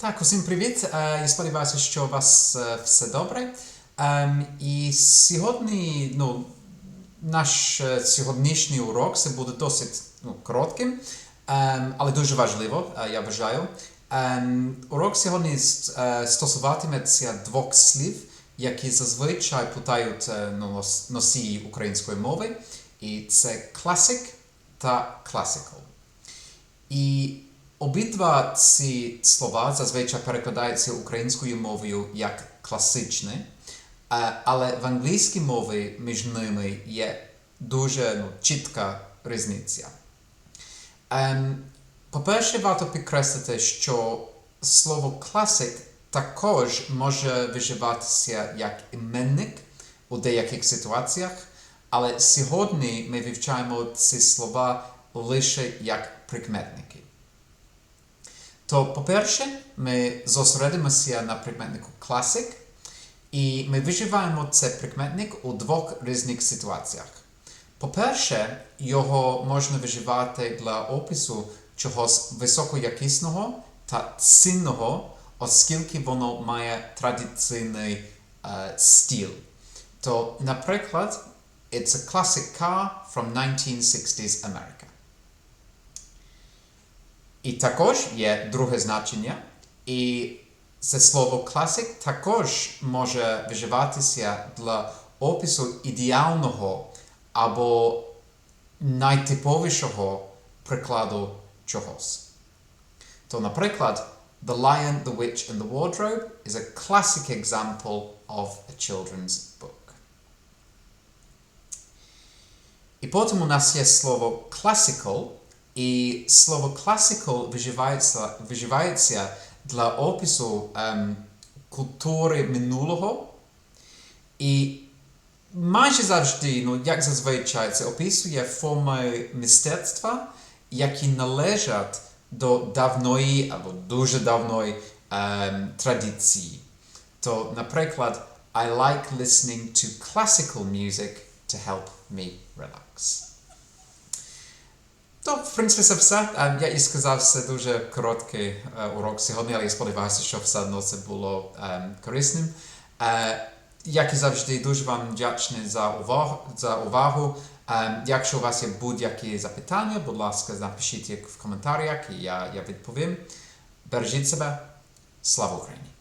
Так, усім привіт. Е, Я сподіваюся, що у вас е, все добре. Ем, І сьогодні, ну, наш е, сьогоднішній урок це буде досить ну, коротким, ем, але дуже важливо, я вважаю. Ем, Урок сьогодні стосуватиметься двох слів, які зазвичай питають ну, носії української мови, і це classic та classical. І обидва ці слова зазвичай перекладаються українською мовою як класичне, але в англійській мові між ними є дуже ну, чітка різниця. По-перше, варто підкреслити, що слово classic також може виживатися як іменник у деяких ситуаціях, але сьогодні ми вивчаємо ці слова лише як прикметники. То, по-перше, ми зосередимося на прикметнику classic, і ми виживаємо цей прикметник у двох різних ситуаціях. По-перше, його можна виживати для опису чогось високоякісного та цінного, оскільки воно має традиційний е, стиль. То, наприклад, it's a classic car from 1960s America. І також є друге значення, і це слово classic також може вживатися для опису ідеального або найтиповішого прикладу чогось. То, наприклад, The Lion, the Witch and the Wardrobe is a classic example of a children's book. І потім у нас є слово classical, і слово classical виживається, виживається для опису ем, культури минулого. І майже завжди, ну як зазвичай, це описує форми мистецтва, які належать до давної або дуже давної ем, традиції. То, наприклад, I like listening to classical music to help me relax. То, в принципі, це все. Я і сказав, це дуже короткий урок сьогодні, але я сподіваюся, що все одно це було корисним. Як і завжди, дуже вам вдячний за увагу. За увагу. Якщо у вас є будь-які запитання, будь ласка, напишіть їх в коментарях, і я, я відповім. Бережіть себе. Слава Україні!